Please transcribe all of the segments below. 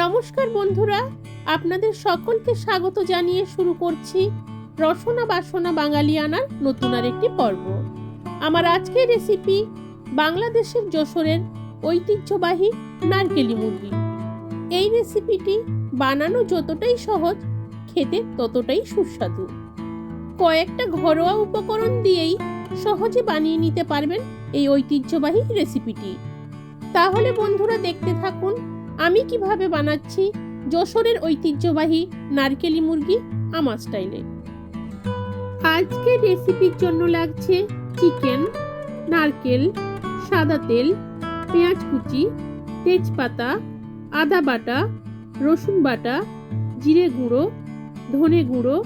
নমস্কার বন্ধুরা, আপনাদের সকলকে স্বাগত জানিয়ে শুরু করছি রসনা বাসনা বাঙালিয়ানার নতুন আর একটি পর্ব। আমার আজকের রেসিপি বাংলাদেশের যশোরের ঐতিহ্যবাহী নারকেলি মুরগি। এই রেসিপিটি বানানো যতটাই সহজ, খেতে ততটাই সুস্বাদু। কয়েকটা ঘরোয়া উপকরণ দিয়েই সহজে বানিয়ে নিতে পারবেন এই ঐতিহ্যবাহী রেসিপিটি তাহলে বন্ধুরা দেখতে থাকুন আমি কীভাবে বানাচ্ছি যশোরের ঐতিহ্যবাহী নারকেলি মুরগি আমার স্টাইলে। আজকের রেসিপির জন্য লাগছে চিকেন, নারকেল, সাদা তেল, পেঁয়াজ কুচি, তেজপাতা, আদা বাটা, রসুন বাটা, জিরে গুঁড়ো, ধনে গুঁড়ো,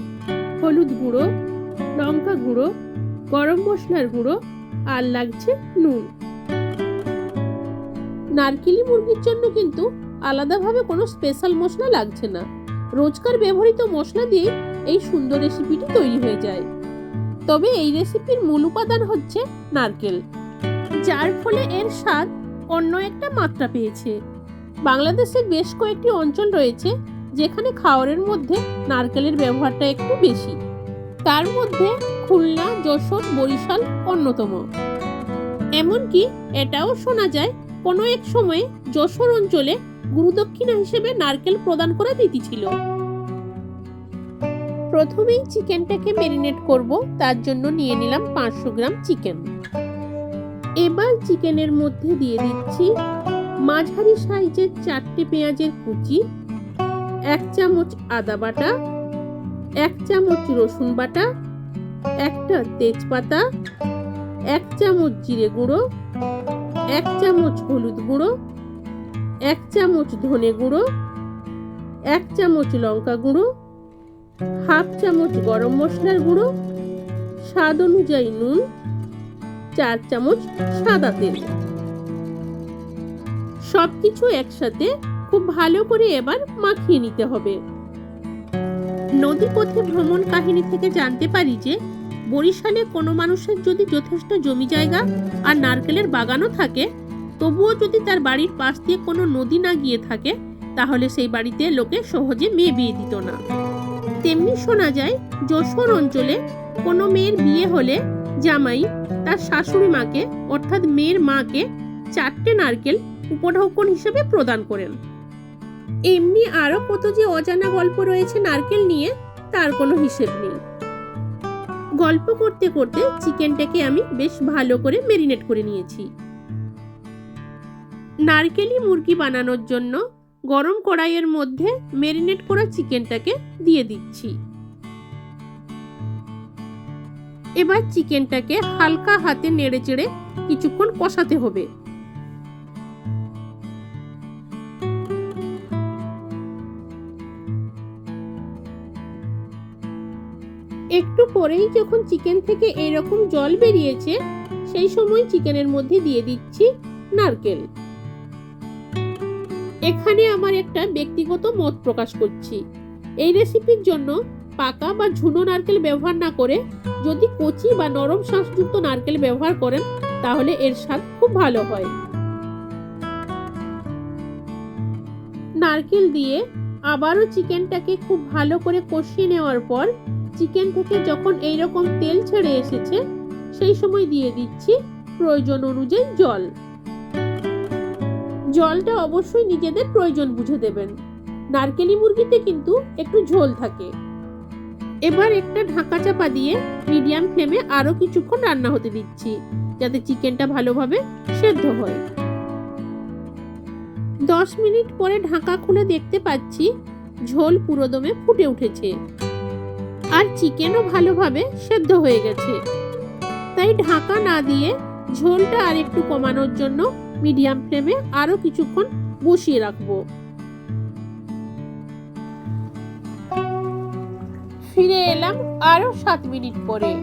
হলুদ গুঁড়ো, লঙ্কা গুঁড়ো, গরম মশলার গুঁড়ো আর লাগছে নুন। নারকেলি মুরগির জন্য কিন্তু আলাদাভাবে কোনো স্পেশাল মশলা লাগছে না। রোজকার ব্যবহৃত মশলা দিয়ে এই সুন্দর রেসিপিটি তৈরি হয়ে যায়। তবে এই রেসিপির মূল উপাদান হচ্ছে নারকেল। যার ফলে এর স্বাদ অন্য একটা মাত্রা পেয়েছে। বাংলাদেশের বেশ কয়েকটি অঞ্চল রয়েছে যেখানে খাওয়ারের মধ্যে নারকেলের ব্যবহারটা একটু বেশি। তার মধ্যে খুলনা, যশোর, বরিশাল অন্যতম। এমনকি এটাও শোনা যায় কোনো এক সময়ে যশোর অঞ্চলে গুরুদক্ষিণা হিসেবে নারকেল প্রদান করা রীতি ছিল। প্রথমেই চিকেনটাকে মেরিনেট করব, তার জন্য নিয়ে নিলাম পাঁচশো গ্রাম চিকেন। এবার চিকেনের মধ্যে দিয়ে দিচ্ছি মাঝারি সাইজের চারটে পেঁয়াজের কুচি, এক চামচ আদা বাটা, এক চামচ রসুন বাটা, একটা তেজপাতা, এক চামচ জিরে গুঁড়ো এক চামচ হলুদ গুঁড়ো, এক চামচ ধনে গুঁড়ো, এক চামচ লঙ্কা গুঁড়ো, হাফ চামচ গরম মশলার গুঁড়ো, স্বাদ অনুযায়ী নুন, চার চামচ সাদা তেল। সব কিছু একসাথে খুব ভালো করে এবার মাখিয়ে নিতে হবে। নদীপথে ভ্রমণ কাহিনী থেকে জানতে পারি যে বরিশালে কোনো মানুষের যদি যথেষ্ট জমি জায়গা আর নারকেলের বাগানও থাকে, তবুও যদি তার বাড়ির পাশ দিয়ে কোনো নদী না গিয়ে থাকে, তাহলে সেই বাড়িতে লোকে সহজে মেয়ে বিয়ে দিত না। তেমনি শোনা যায়, যশোর অঞ্চলে কোনো মেয়ের বিয়ে হলে জামাই তার শাশুড়ি মাকে, অর্থাৎ মেয়ের মাকে চারটে নারকেল উপঢৌকন হিসেবে প্রদান করেন। এমনি আরও কত যে অজানা গল্প রয়েছে নারকেল নিয়ে, তার কোনো হিসেব নেই। গল্প করতে করতে চিকেনটাকে আমি বেশ ভালো করে মেরিনেট করে নিয়েছি। নারকেলি মুরগি বানানোর জন্য গরম কড়াইয়ের মধ্যে মেরিনেট করা চিকেনটাকে দিয়ে দিচ্ছি। এবার চিকেনটাকে হালকা হাতে নেড়ে চেড়ে কিছুক্ষণ কষাতে হবে। একটু পরেই যখন চিকেন থেকে এরকম জল বেরিয়েছে, সেই সময় চিকেনের মধ্যে দিয়ে দিচ্ছি নারকেল। এখানে আমার একটা ব্যক্তিগত মত প্রকাশ করছি। এই রেসিপির জন্য পাকা বা ঝুনো নারকেল ব্যবহার না করে যদি কচি বা নরম শ্বাসযুক্ত নারকেল ব্যবহার করেন, তাহলে এর স্বাদ খুব ভালো হয়। নারকেল দিয়ে আবারও চিকেনটাকে খুব ভালো করে কষিয়ে নেওয়ার পর চিকেন থেকে যখন এইরকম তেল ছেড়ে এসেছে, সেই সময় দিয়ে দিচ্ছি প্রয়োজন অনুযায়ী জল। জলটা অবশ্যই নিজেদের প্রয়োজন বুঝে দেবেন। নারকেলি মুরগিতে কিন্তু একটু ঝোল থাকে। এবার একটা ঢাকা চাপা দিয়ে মিডিয়াম ফ্লেমে আরও কিছুক্ষণ রান্না হতে দিচ্ছি, যাতে চিকেনটা ভালোভাবে সেদ্ধ হয়। দশ মিনিট পরে ঢাকা খুলে দেখতে পাচ্ছি ঝোল পুরোদমে ফুটে উঠেছে। আর চিকেনও ভালোভাবে সেদ্ধ হয়ে গেছে। তাই ঢাকা না দিয়ে ঝোলটা আর একটু কমানোর জন্য মিডিয়াম ফ্লেমে আরও কিছুক্ষণ বসিয়ে রাখব। ফিরে এলাম আরও সাত মিনিট পরে।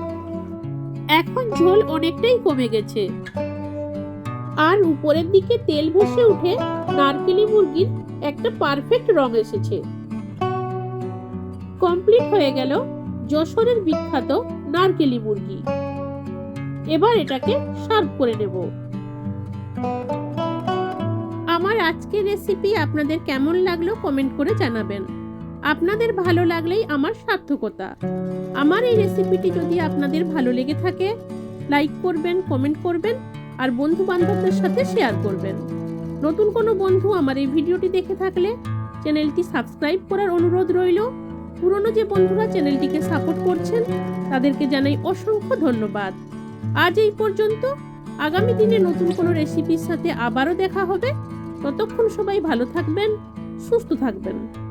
এখন ঝোল অনেকটাই কমে গেছে। আর উপরের দিকে তেল ভেসে উঠে নারকেলি মুরগির একটা পারফেক্ট রং এসেছে। কমপ্লিট হয়ে গেল যশোরের বিখ্যাত নারকেলি মুরগি। এবার এটাকে সার্ভ করে নেব। আমার আজকের রেসিপি আপনাদের কেমন লাগল কমেন্ট করে জানাবেন। আপনাদের ভালো লাগলেই আমার সার্থকতা। আমার এই রেসিপিটি যদি আপনাদের ভালো লেগে থাকে লাইক করবেন কমেন্ট করবেন, আর বন্ধু বান্ধবদের সাথে শেয়ার করবেন। নতুন কোনো বন্ধু আমার এই ভিডিওটি দেখে থাকলে চ্যানেলটি সাবস্ক্রাইব করার অনুরোধ রইল। পুরনো যে বন্ধুরা চ্যানেলটিকে সাপোর্ট করছেন, তাদেরকে জানাই অসংখ্য ধন্যবাদ। আজ এই পর্যন্ত। আগামী দিনে নতুন কোনো রেসিপির সাথে আবারও দেখা হবে। ততক্ষণ সবাই ভালো থাকবেন, সুস্থ থাকবেন।